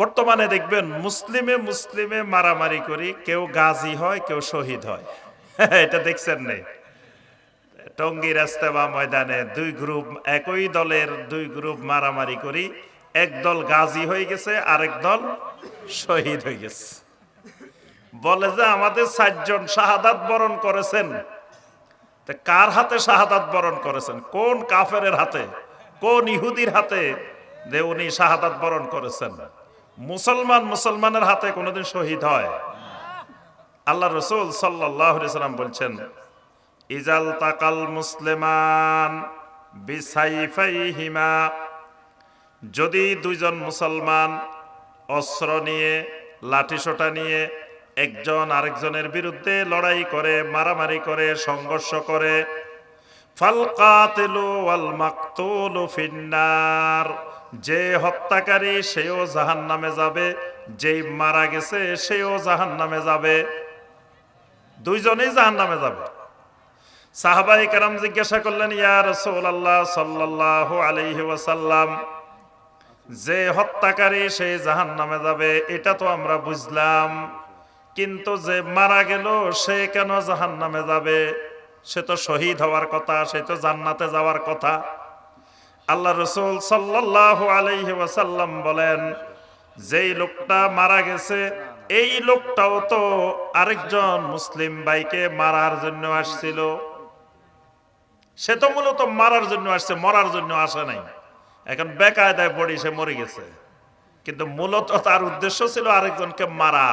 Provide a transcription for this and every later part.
বর্তমানে দেখবেন মুসলিমে মুসলিমে মারামারি করি, কেউ গাজী হয়, কেউ শহীদ হয়। এটা দেখছেন নেই টঙ্গী রাস্তাবা ময়দানে দুই গ্রুপ, একই দলের দুই গ্রুপ মারামারি করি, এক দল গাজী হয়ে গেছে, আরেক দল শহীদ হয়ে গেছে। বলে যে আমাদের চারজন শাহাদাত বরণ করেছেন। কার হাতে শাহাদাত বরণ করেছেন? কোন কাফেরের হাতে? কোন ইহুদির হাতে? যে উনি শাহাদাত বরণ করেছেন। মুসলমান মুসলমানের হাতে কোনোদিন শহীদ হয়। আল্লাহ রসুল সাল্লাম বলছেন, ইজাল তাকাল মুসলিমান বিসাইফাইহিমা। যদি দুইজন মুসলমান অস্ত্র নিয়ে, লাঠিসোঁটা নিয়ে একজন আরেকজনের বিরুদ্ধে লড়াই করে, মারামারি করে, সংঘর্ষ করে ফালকাতিলু ওয়াল মাকতুলু ফিন্নার। যে হত্যাকারী সেও জাহান্নামে যাবে, যেই মারা গেছে সেও জাহান্নামে যাবে। দুইজনেই জাহান্নামে যাবে। সাহাবাই কারাম জিজ্ঞাসা করলেন, ইয়া রাসূলুল্লাহ সাল্লাল্লাহু আলাইহি ওয়াসাল্লাম, যে হত্যাকারী সে জাহান্নামে যাবে, এটা তো আমরা বুঝলাম, কিন্তু যে মারা গেল সে কেন জাহান্নামে যাবে? সে তো শহীদ হওয়ার কথা, সে তো জান্নাতে যাওয়ার কথা। আল্লাহ রসুল সাল্লাল্লাহু আলাইহি ওয়াসাল্লাম বলেন, যেই লোকটা মারা গেছে, এই লোকটাও তো আরেকজন মুসলিম ভাইকে মারার জন্য আসছিল। সে তো মূলত মারার জন্য আসছে, মরার জন্য আসে নাই। এখন বেকায়দায় পড়ি সে মরে গেছে। কিন্তু মূলত তার উদ্দেশ্য ছিল আরেকজনকে মারা।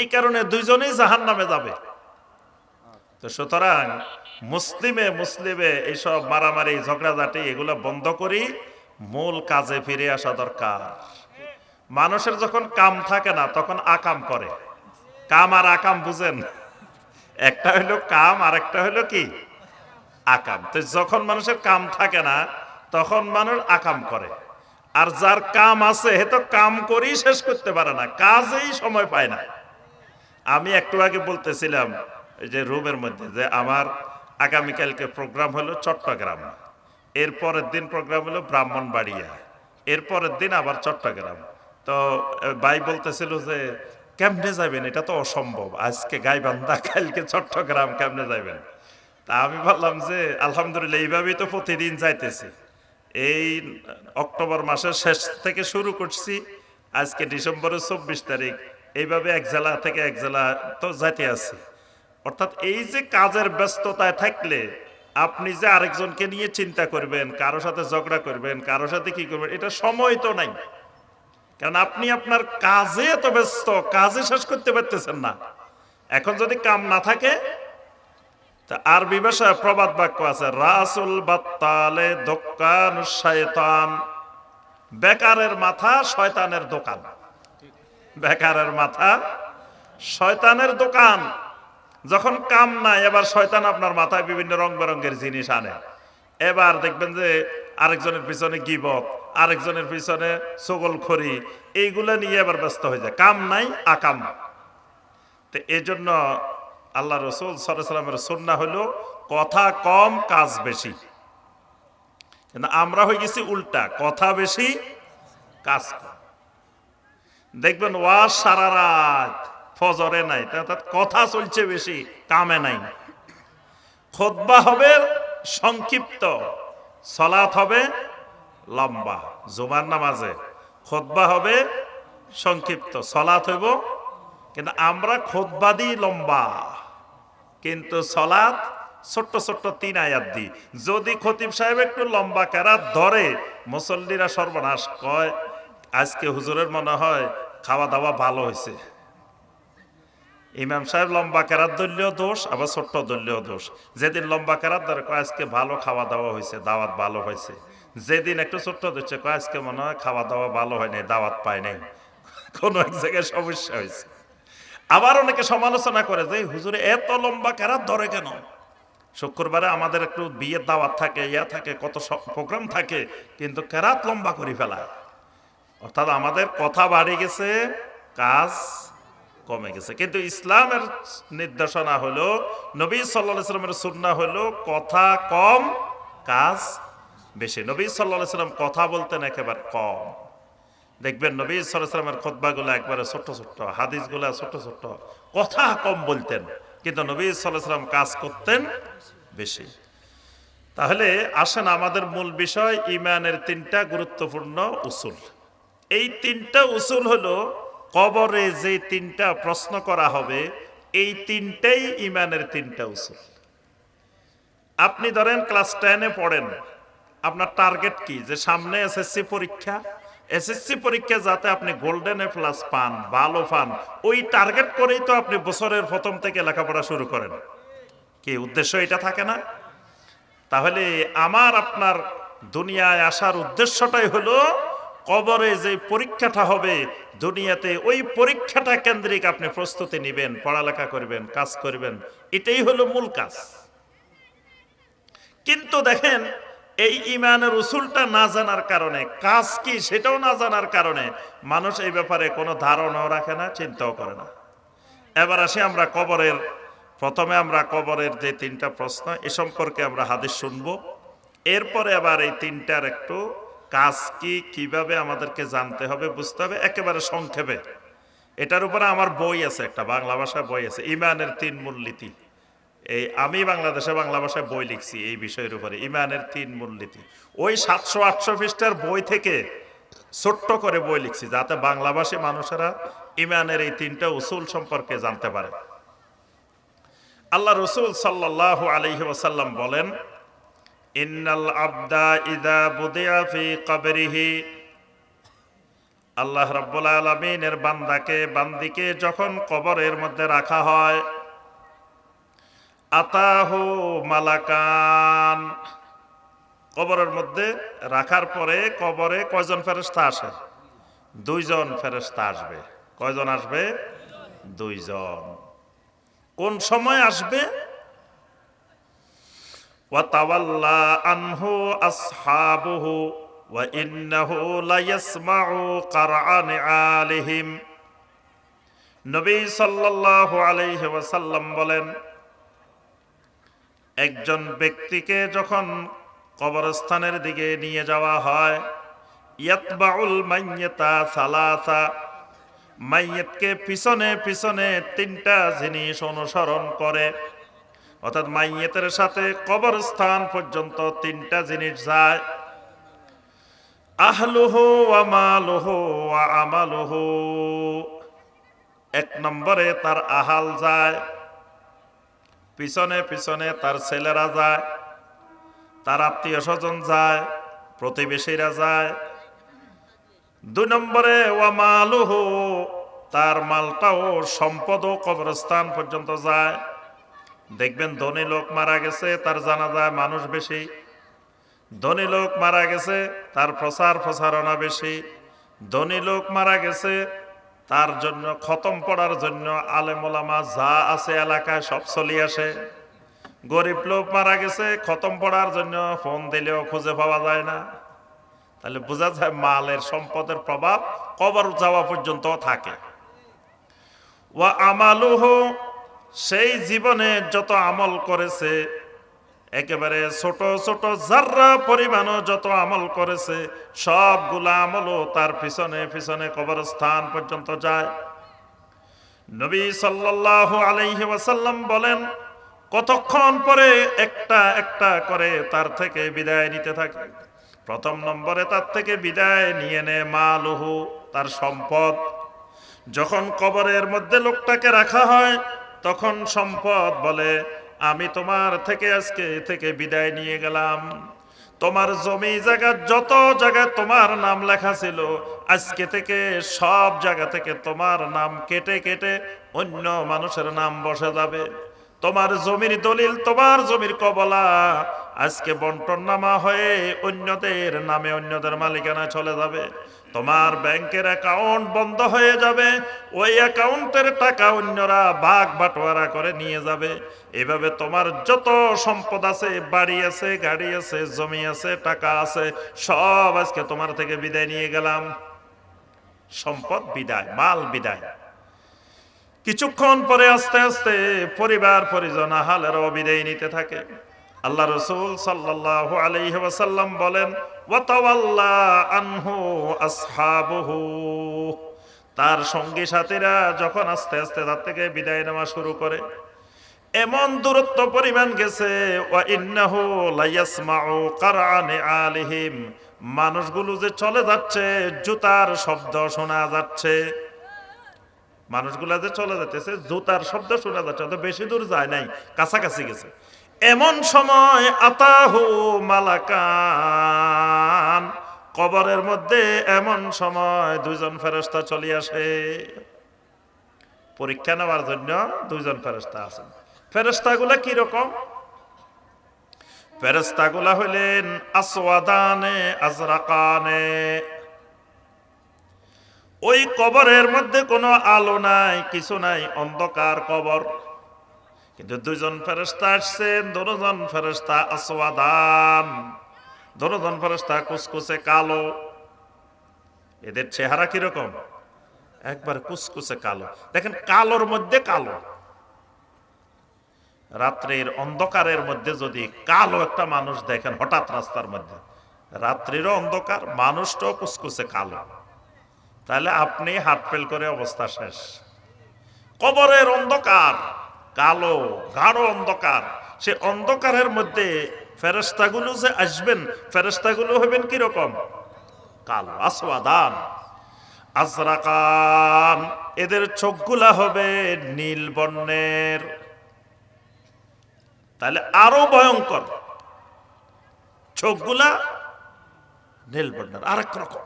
এই কারণে দুইজনেই জাহান নামে যাবে। তো সুতরাং মুসলিমে মুসলিমে এইসব মারামারি, ঝগড়াঝাটি, এগুলো বন্ধ করি, মূল কাজে ফিরে আসা দরকার। মানুষের যখন কাম থাকে না, তখন আকাম করে। কাম আর আকাম বুঝেন, একটা হলো কাম আর একটা হলো কি? আকাম। তো যখন মানুষের কাম থাকে না, তখন মানুষ আকাম করে। আর যার কাম আছে হে তো কাম করেই শেষ করতে পারে না, কাজেই সময় পায় না। আমি একটু আগে বলতেছিলাম যে রুমের মধ্যে, যে আমার আগামীকালকে প্রোগ্রাম হলো চট্টগ্রাম। এর পরের দিন প্রোগ্রাম হলো ব্রাহ্মণবাড়িয়া। এর পরের দিন আবার চট্টগ্রাম। তো ভাই বলতেছিল যে, কেমনে যাবেন? এটা তো অসম্ভব। আজকে গাইবান্ধা, কালকে চট্টগ্রাম, কেমনে যাবেন? তা আমি ভাবলাম যে, আলহামদুলিল্লাহ, এইভাবেই তো প্রতিদিন যাইতেছি। এই অক্টোবর মাসের শেষ থেকে শুরু করছি। আজকে ডিসেম্বরের চব্বিশ তারিখ। এইভাবে এক জেলা থেকে এক জেলা তো যাইতে আছি। অর্থাৎ এই যে কাজের ব্যস্ততায় থাকলে আপনি যে আরেকজনকে নিয়ে চিন্তা করবেন, কারও সাথে ঝগড়া করবেন, কারও সাথে কি করবেন, এটা সময় তো নাই। কারণ আপনি আপনার কাজে এত ব্যস্ত, কাজে শেষ করতে পারতেছেন না। এখন যদি কাম না থাকে, তা আরবি ভাষায় প্রবাদ বাক্য আছে, রাসুল বাত্তালে দোকান শয়তান। বেকারের মাথা শয়তানের দোকান। বেকারের মাথা শয়তানের দোকান। যখন কাম নাই, এবার শয়তান আপনার মাথায় বিভিন্ন রং বেরঙ্গের জিনিস আনে। এবার দেখবেন যে আরেকজনের পিছনে গিবত আরেকজনের পিছনে সগল খড়ি এইগুলা নিয়ে এবার ব্যস্ত হয়ে যায়। কাম নাই, আকাম। তো এই জন্য আল্লাহ রসুল সাল্লামের সন্না হলো, কথা কম, কাজ বেশি। কিন্তু আমরা হয়ে গেছি উল্টা, কথা বেশি, কাজ কম। দেখবেন ওয়া সারা রাত ফজরে নাই অর্থাৎ কথা চলছে বেশি, কামে নাই। খোদবা হবে সংক্ষিপ্ত, সলাৎ হবে লম্বা, জুমার নামাজে। খোদবা হবে সংক্ষিপ্ত, সলাৎ হইব, কিন্তু আমরা খোদবা দিই লম্বা। কিন্তু সলাৎ ছোট্ট ছোট্ট তিন আয়াত দিই। যদি খতিব সাহেব একটু লম্বা কেরাত ধরে, মুসল্লিরা সর্বনাশ কয়, আজকে হুজুরের মনে হয় খাওয়া দাওয়া ভালো হয়েছে। ইমাম সাহেব লম্বা কেরাত ধরলেও দোষ, আবার ছোট্ট ধরলেও দোষ। যেদিন লম্বা কেরাত ধরে আজকে ভালো খাওয়া দাওয়া হয়েছে, দাওয়াত ভালো হয়েছে। যেদিন একটু ছোট্ট কয়, আজকে মনে হয় খাওয়া দাওয়া ভালো হয় নাই দাওয়াত পায় নাই। কোনো এক জায়গায় সমস্যা হয়েছে। আবার অনেকে সমালোচনা করে যে হুজুরে এত লম্বা কেরাত ধরে কেন? শুক্রবারে আমাদের একটু বিয়ের দাওয়াত থাকে, ইয়া থাকে, কত প্রোগ্রাম থাকে, কিন্তু কেরাত লম্বা করে ফেলায়। অর্থাৎ আমাদের কথা বাড়ে গেছে, কাজ কমে গেছে। কিন্তু ইসলামের নির্দেশনা হলো, নবী সাল্লাহ সাল্লামের সুন্না হলো কথা কম, কাজ বেশি। নবী সাল্লাহ সাল্লাম কথা বলতেন একেবারে কম। দেখবেন নবী সরাসলামের খোদ্বাগুলো একবারে ছোট্ট ছোট্ট, হাদিসগুলা ছোট্ট ছোট্ট। কথা কম বলতেন, কিন্তু নবী সাল্লাম কাজ করতেন বেশি। তাহলে আসেন আমাদের মূল বিষয়, ইমানের তিনটা গুরুত্বপূর্ণ উসুল। এই তিনটা উসুল হলো কবরে যে তিনটা প্রশ্ন করা হবে, এই তিনটাই ইমানের তিনটা উসুল। আপনি ধরেন ক্লাস টেনে পড়েন, আপনার টার্গেট কি? যে সামনে এসএসসি পরীক্ষা এসএসসি পরীক্ষা যাতে আপনি গোল্ডেন এ প্লাস পান, ভালো পান, ওই টার্গেট করেই তো আপনি বছরের প্রথম থেকে লেখাপড়া শুরু করেন। কি, উদ্দেশ্য এটা থাকে না? তাহলে আমার, আপনার দুনিয়ায় আসার উদ্দেশ্যটাই হলো কবরে যে পরীক্ষাটা হবে, দুনিয়াতে ওই পরীক্ষাটা কেন্দ্রিক আপনি প্রস্তুতি নেবেন, পড়ালেখা করবেন, কাজ করবেন। এটাই হলো মূল কাজ। কিন্তু দেখেন, এই ইমানের উসুলটা না জানার কারণে, কাজ কি সেটাও না জানার কারণে মানুষ এই ব্যাপারে কোনো ধারণাও রাখে না, চিন্তাও করে না। এবার আসি আমরা কবরের, প্রথমে আমরা কবরের যে তিনটা প্রশ্ন, এ সম্পর্কে আমরা হাদিস শুনব। এরপরে আবার এই তিনটার একটু কাজ কি কীভাবে আমাদেরকে জানতে হবে, বুঝতে হবে? একেবারে সংক্ষেপে। এটার উপরে আমার বই আছে একটা, বাংলা ভাষায় বই আছে, ইমানের তিন মূলনীতি। এই আমি বাংলাদেশে বাংলা ভাষায় বই লিখছি এই বিষয়ের উপরে, ইমানের তিন মূলনীতি। ওই সাতশো আটশো পৃষ্ঠার বই থেকে ছোট্ট করে বই লিখছি, যাতে বাংলাভাষী মানুষেরা ইমানের এই তিনটা উসুল সম্পর্কে জানতে পারে। আল্লাহ রসুল সাল্লাহ আলহি বলেন ইন্নাল আবদা ইদা বুদিয়া ফি কবরিহি। আল্লাহ রব্বুল আলমিনের বান্দাকে, বান্দিকে যখন কবরের মধ্যে রাখা হয়, আতাহু মালাকান। কবরের মধ্যে রাখার পরে কবরে কয়জন ফেরেস্তা আসে? দুইজন ফেরেস্তা আসবে। কয়জন আসবে? দুইজন। কোন সময় আসবে? আনহু ওয়া ইন্নাহু আলিহিম। নবী বলেন, একজন ব্যক্তিকে যখন কবরস্থানের দিকে নিয়ে যাওয়া হয়, ইয়াতবাউল মাইয়াতা সালাসা, মাইয়েতকে পিছনে পিছনে তিনটা জিনিস অনুসরণ করে। অর্থাৎ মাইয়েতের সাথে কবরস্থান পর্যন্ত তিনটা জিনিস যায়। আহলুহু আমালুহু আমালুহু। এক নম্বরে তার আহাল যায়, পিছনে পিছনে তার ছেলেরা যায়, তার আত্মীয় স্বজন যায়, প্রতিবেশীরা যায়। দুই নম্বরে ওয়ামালুহু তার মালটাও সম্পদও কবরস্থান পর্যন্ত যায়। দেখবেন ধনী লোক মারা গেছে, তার জানা যায় মানুষ বেশি। ধনী লোক মারা গেছে, তার প্রচার প্রচারণা বেশি। ধনী লোক মারা গেছে, তার জন্য খতম পড়ার জন্য আলেমোলামা যা আছে এলাকায় সব চলি আসে। গরিব লোক মারা গেছে, খতম পড়ার জন্য ফোন দিলেও খুঁজে পাওয়া যায় না। তাহলে বোঝা যায় মালের সম্পদের প্রভাব কবর যাওয়া পর্যন্ত থাকে। ওয়া আমালুহ সেই জীবনে যত আমল করেছে, একেবারে ছোট ছোট জাররা পরিমাণও যত আমল করেছে, সবগুলা আমলও তার পিছনে পিছনে কবরস্থান পর্যন্ত যায়। নবী সাল্লাল্লাহু আলাইহি ওয়াসাল্লাম বলেন, কতক্ষণ পরে একটা একটা করে তার থেকে বিদায় নিতে থাকে? প্রথম নম্বরে তার থেকে বিদায় নিয়ে নেয় মালুহু, তার সম্পদ। যখন কবরের মধ্যে লোকটাকে রাখা হয় তখন সম্পদ বলে, আমি তোমার থেকে আজকে থেকে বিদায় নিয়ে গেলাম। তোমার জমি জায়গা, যত জায়গায় তোমার নাম লেখা ছিল, আজকে থেকে সব জায়গা থেকে তোমার নাম কেটে কেটে অন্য মানুষের নাম বসে যাবে। তোমার জমির দলিল, তোমার জমির কবলা, আজকে বন্টন নামা হয়ে অন্যদের নামে অন্যদের মালিকানা চলে যাবে। তোমার ব্যাংকের অ্যাকাউন্ট বন্ধ হয়ে যাবে। ওই অ্যাকাউন্টের টাকা অন্যরা বাঘ বাটোয়ারা করে নিয়ে যাবে। এভাবে তোমার যত সম্পদ আছে, বাড়ি আছে, গাড়ি আছে, জমি আছে, টাকা আছে, সব আজকে তোমার থেকে বিদায় নিয়ে গেলাম। সম্পদ বিদায়, মাল বিদায়। কিছুক্ষণ পরে আস্তে আস্তে পরিবার, পরিজন আহালেরও বিদায় নিতে থাকে। আল্লাহ রসুল সাল্লাহ আলহি বলেন আনহু তার সঙ্গী সাথীরা যখন আস্তে আস্তে তার থেকে বিদায় নেওয়া শুরু করে, এমন দূরত্ব পরিমাণ গেছে আলিহিম। মানুষগুলো যে চলে যাচ্ছে, জুতার শব্দ শোনা যাচ্ছে। মানুষগুলা যে চলে যাচ্ছে জুতার শব্দ শোনা যাচ্ছে তো বেশি দূর যায় নাই, কাছাকাছি গেছে। এমন সময় আতাহু মালাকান, কবরের মধ্যে এমন সময় দুইজন ফেরস্তা চলে আসে। পরীক্ষা নেওয়ার জন্য দুইজন ফেরস্তা আছেন। ফেরস্তাগুলা কি রকম? ফেরস্তাগুলা হইলেন আসওয়াদানে, আজরাকানে। ওই কবরের মধ্যে কোনো আলো নাই, কিছু নাই, অন্ধকার কবর। কিন্তু দুইজন ফেরস্তা আসছেন দুজন ফেরস্তা আসওয়াদান, দুজন ফেরস্তা কুসকুসে কালো। এদের চেহারা কীরকম? একবার কুসকুসে কালো। দেখেন, কালোর মধ্যে কালো। রাত্রির অন্ধকারের মধ্যে যদি কালো একটা মানুষ দেখেন, হঠাৎ রাস্তার মধ্যে, রাত্রিরও অন্ধকার, মানুষটাও কুসকুসে কালো। তাহলে আপনি হাত ফেল করে অবস্থা শেষ। কবরের অন্ধকার। কালো, গাঢ় অন্ধকার। সে অন্ধকারের মধ্যে ফেরেস্তাগুলো যে আসবেন ফেরেস্তাগুলো হবেন কীরকম? কালো আসওয়াদান। আজরাকান, এদের চোখগুলা হবে নীল বর্ণের। তাহলে আরও ভয়ঙ্কর। চোখগুলা নীল বর্ণের, আরেক রকম।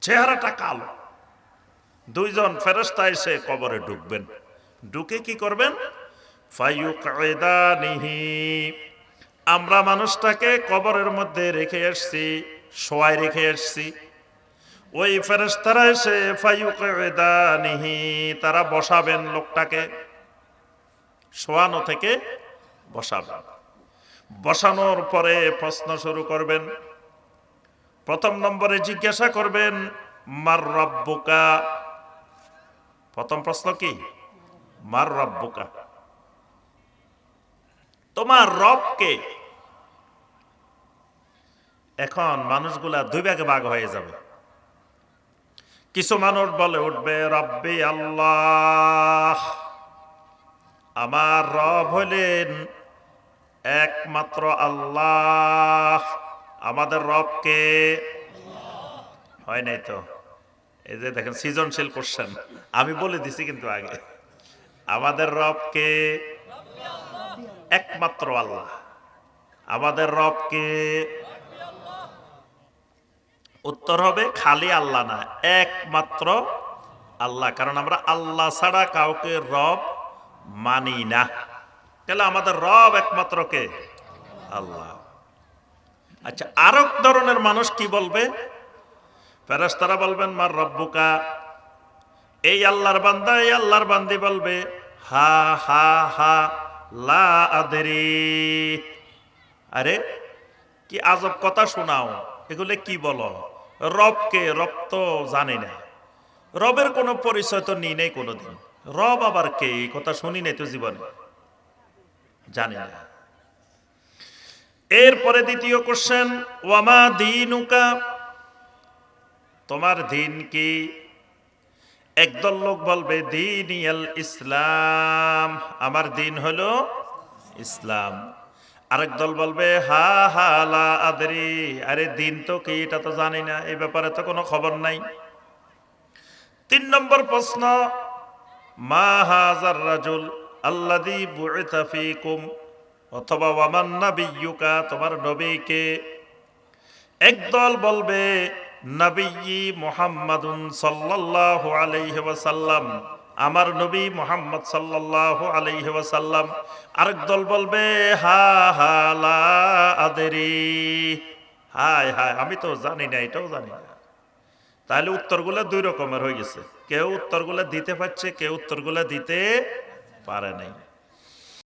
চেহারাটা কালো। দুইজন ফেরস্তা এসে কবরে ঢুকবেন। ঢুকে কি করবেন? আমরা মানুষটাকে কবরের মধ্যে রেখে এসছি শোয়াই রেখে এসছি ওই ফেরেস্তারা এসে ফায়ুকায়দানিহি তারা বসাবেন লোকটাকে। শোয়ানো থেকে বসাবেন। বসানোর পরে প্রশ্ন শুরু করবেন। প্রথম নম্বরে জিজ্ঞাসা করবেন, মার রব্বুকা? প্রথম প্রশ্ন কি? মার রব্বুকা তোমার রবকে এখন মানুষগুলা দুই ভাগে ভাগ হয়ে যাবে। কিছু মানুষ বলে উঠবে, রব্বি আল্লাহ, আমার রব হলেন একমাত্র আল্লাহ। আমাদের রবকে হয় নাই তো? এই যে দেখেন, সৃজনশীল কোশ্চেন আমি বলে দিছি কিন্তু আগে। আমাদের রবকে একমাত্র আল্লাহ। আমাদের রবকে উত্তর হবে খালি আল্লাহ না, একমাত্র আল্লাহ। কারণ আমরা আল্লাহ ছাড়া কাউকে রব মানি না। তাহলে আমাদের রব একমাত্র কে? আল্লাহ। আচ্ছা আরেক ধরনের মানুষ কি বলবে? ফেরেস্তারা বলবেন, মার রব্বুকা এই আল্লাহর বান্দা, এই আল্লাহর বান্দি বলবে, হা হা হা, লা আদেরি। আরে, কি আজব কথা শোনাও। এগুলো কি বলো? রবকে রব তো জানি না। রবের কোনো পরিচয় তো নিই নেই কোনোদিন। রব আবার কে? এই কথা শুনি নাই তো জীবনে। জানি না। এরপরে দ্বিতীয় কোশ্চেন ওয়ামা দিনুকা? তোমার দিন কি? একদল লোক বলবে দিন ইসলাম। আমার দিন হলো ইসলাম। আরেক দল বলবে, হা হা, লা আদরি। আরে দিন তো কি, এটা তো জানি না এই ব্যাপারে তো কোনো খবর নাই। তিন নম্বর প্রশ্ন, মা হাজার রাজুল আল্লাদি বুইতা ফিকুম অথবা ওয়ামান নাবিয়্যুকা তোমার নবীকে একদল বলবে নবী মুহাম্মাদুন সাল্লাল্লাহু আলাইহি ওয়াসাল্লাম। আমার নবী মুহাম্মদ সাল্লাল্লাহু আলাইহি ওয়াসাল্লাম। আরেক দল বলবে, হা হা, লা, আদরি। হায় হায়, আমি তো জানি না, এটাও জানি না। তাহলে উত্তরগুলো দুই রকমের হয়ে গেছে। কেউ উত্তরগুলো দিতে পারছে, কেউ উত্তরগুলো দিতে পারে নাই।